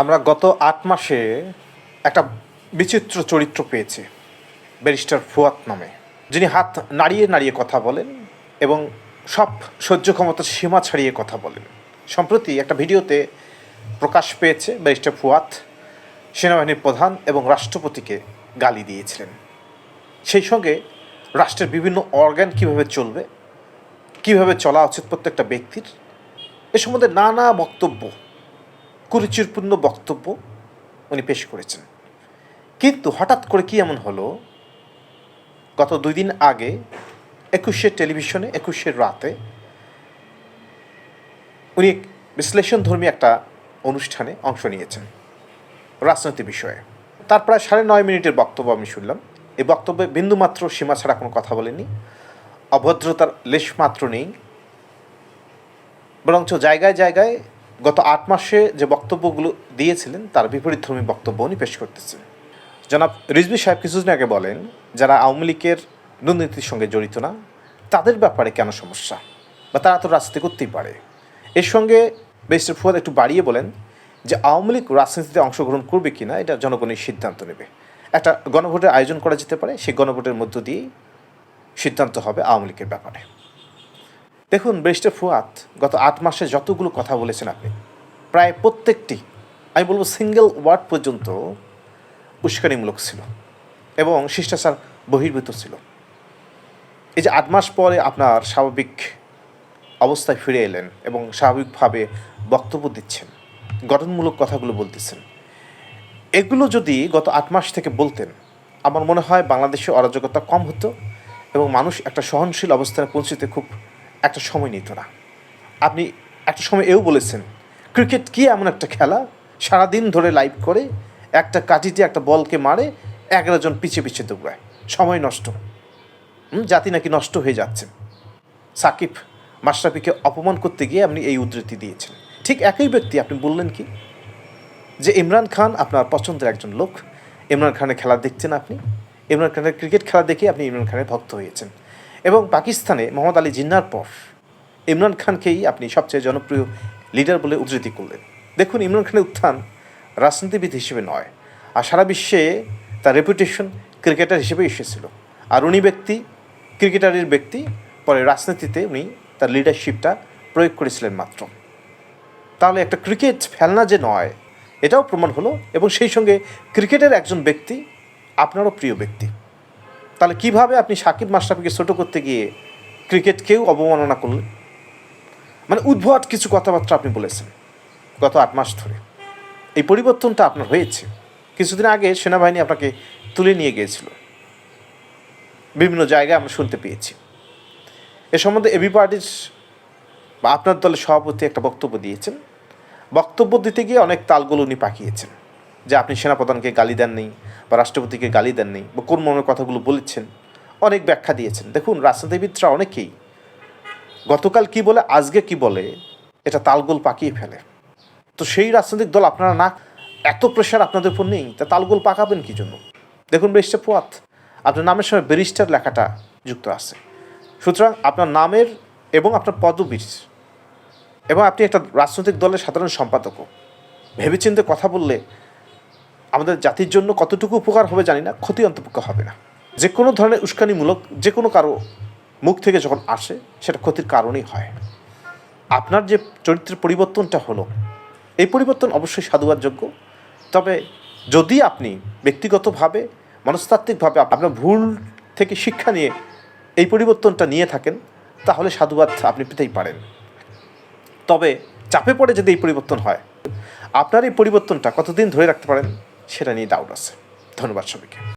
আমরা গত আট মাসে একটা বিচিত্র চরিত্র পেয়েছি, ব্যারিস্টার ফুয়াত নামে, যিনি হাত নাড়িয়ে নাড়িয়ে কথা বলেন এবং সব সহ্য ক্ষমতার সীমা ছাড়িয়ে কথা বলেন। সম্প্রতি একটা ভিডিওতে প্রকাশ পেয়েছে ব্যারিস্টার ফুয়াত সেনাবাহিনীর প্রধান এবং রাষ্ট্রপতিকে গালি দিয়েছিলেন। সেই সঙ্গে রাষ্ট্রের বিভিন্ন অর্গান কীভাবে চলবে, কীভাবে চলা উচিত প্রত্যেকটা ব্যক্তির, এ সম্বন্ধে নানা বক্তব্য কুরুচিরপূর্ণ বক্তব্য উনি পেশ করেছেন। কিন্তু হঠাৎ করে কি এমন হলো? গত দুই দিন আগে একুশের টেলিভিশনে একুশের রাতে উনি বিশ্লেষণধর্মী একটা অনুষ্ঠানে অংশ নিয়েছেন রাজনৈতিক বিষয়ে। তার প্রায় সাড়ে নয় মিনিটের বক্তব্য আমি শুনলাম। এই বক্তব্যে বিন্দুমাত্র সীমা ছাড়া কোনো কথা বলেনি অভদ্রতার লেশমাত্র নেই। বরঞ্চ জায়গায় জায়গায় গত আট মাসে যে বক্তব্যগুলো দিয়েছিলেন, তার বিপরীত বিপরীতধর্মী বক্তব্য উনি পেশ করতেছেন। জনাব রিজভি সাহেব কিছুদিন আগে বলেন, যারা আওয়ামী লীগের দুর্নীতির সঙ্গে জড়িত না, তাদের ব্যাপারে কেন সমস্যা? বা তারা তো রাজনীতি করতেই পারে। এর সঙ্গে বেস্টার ফুয়াদ একটু বাড়িয়ে বলেন যে, আওয়ামী লীগ রাজনীতিতে অংশগ্রহণ করবে কি না এটা জনগণের সিদ্ধান্ত নেবে। একটা গণভোটের আয়োজন করা যেতে পারে, সেই গণভোটের মধ্য দিয়েই সিদ্ধান্ত হবে আওয়ামী লীগের ব্যাপারে। দেখুন, ব্যারিস্টার ফুয়াত গত আট মাসে যতগুলো কথা বলেছেন আপনি, প্রায় প্রত্যেকটি, আমি বলব সিঙ্গেল ওয়ার্ড পর্যন্ত উস্কানিমূলক ছিল এবং শিষ্টাচার বহির্ভূত ছিল। এই যে আট মাস পরে আপনার স্বাভাবিক অবস্থায় ফিরে এলেন এবং স্বাভাবিকভাবে বক্তব্য দিচ্ছেন, গঠনমূলক কথাগুলো বলতেছেন। এগুলো যদি গত আট মাস থেকে বলতেন, আমার মনে হয় বাংলাদেশে অরাজকতা কম হতো এবং মানুষ একটা সহনশীল অবস্থানে পৌঁছতে খুব একটা সময় নিত না আপনি একটা সময় এও বলেছেন, ক্রিকেট কি এমন একটা খেলা? সারাদিন ধরে লাইভ করে, একটা কাটিতে একটা বলকে মারে, এগারো জন পিছিয়ে পিছিয়ে দৌড়ায়। সময় নষ্ট। জাতি নাকি নষ্ট হয়ে যাচ্ছে। সাকিব মাশরাফিকে অপমান করতে গিয়ে আপনি এই উদ্ধৃতি দিয়েছেন। ঠিক একই ব্যক্তি, আপনি বললেন কি? যে ইমরান খান আপনার পছন্দের একজন লোক। ইমরান খানের খেলা দেখছেন আপনি। ইমরান খানের ক্রিকেট খেলা দেখে আপনি ইমরান খানের ভক্ত হয়েছেন। এবং পাকিস্তানে মোহাম্মদ আলী জিন্নার পর ইমরান খানকেই আপনি সবচেয়ে জনপ্রিয় লিডার বলে উদ্ধৃতি করলেন। দেখুন, ইমরান খানের উত্থান রাজনীতিবিদ হিসেবে নয়, আর সারা বিশ্বে তার রেপুটেশন ক্রিকেটার হিসেবে এসেছিল। আর উনি ব্যক্তি ক্রিকেটারের ব্যক্তি, পরে রাজনীতিতে উনি তার লিডারশিপটা প্রয়োগ করেছিলেন মাত্র। তাহলে একটা ক্রিকেট খেলনা যে নয়, এটাও প্রমাণ হলো, এবং সেই সঙ্গে ক্রিকেটের একজন ব্যক্তি, আপনারও প্রিয় ব্যক্তি। তাহলে কীভাবে আপনি সাকিব মাশরাফিকে ছোটো করতে গিয়ে ক্রিকেটকেও অবমাননা করলেন? মানে উদ্ভট কিছু কথাবার্তা আপনি বলেছেন গত আট মাস ধরে। এই পরিবর্তনটা আপনার হয়েছে। কিছুদিন আগে সেনাবাহিনী আপনাকে তুলে নিয়ে গিয়েছিল। বিভিন্ন জায়গায় আমরা শুনতে পেয়েছি। এ সম্বন্ধে এবি পার্টির বা আপনার দলের সভাপতি একটা বক্তব্য দিয়েছেন। বক্তব্য দিতে গিয়ে অনেক তালগুলো উনি পাকিয়েছেন। যে আপনি সেনাপ্রধানকে গালি দেননি বা রাষ্ট্রপতিকে গালি দেননি বা কোন মনের কথাগুলো বলেছেন, অনেক ব্যাখ্যা দিয়েছেন। দেখুন, রাজনীতিবিদরা অনেকেই গতকাল কি বলে, আজকে কি বলে, এটা তালগোল পাকিয়ে ফেলে। তো সেই রাজনৈতিক দল আপনারা না, এত প্রেশার আপনাদের উপর নেই, তা তালগোল পাকাবেন কি জন্য? দেখুন, ব্যারিস্টার ফুয়াত আপনার নামের সময় ব্যারিস্টার লেখাটা যুক্ত আছে। সুতরাং আপনার নামের এবং আপনার পদবীর এবং আপনি একটা রাজনৈতিক দলের সাধারণ সম্পাদকও। ভেবেচিন্তে কথা বললে আমাদের জাতির জন্য কতটুকু উপকার হবে জানি না, ক্ষতি অন্তপক্ষ হবে না। যে কোনো ধরনের উস্কানিমূলক যে কোনো কারও মুখ থেকে যখন আসে, সেটা ক্ষতির কারণেই হয়। আপনার যে চরিত্রের পরিবর্তনটা হলো, এই পরিবর্তন অবশ্যই সাধুবাদ যোগ্য তবে যদি আপনি ব্যক্তিগতভাবে, মনস্তাত্ত্বিকভাবে আপনার ভুল থেকে শিক্ষা নিয়ে এই পরিবর্তনটা নিয়ে থাকেন, তাহলে সাধুবাদ আপনি পেতেই পারেন। তবে চাপে পড়ে যদি এই পরিবর্তন হয়, আপনার এই পরিবর্তনটা কতদিন ধরে রাখতে পারেন? সেটা নিয়ে ডাউট আছে। ধন্যবাদ সবাইকে।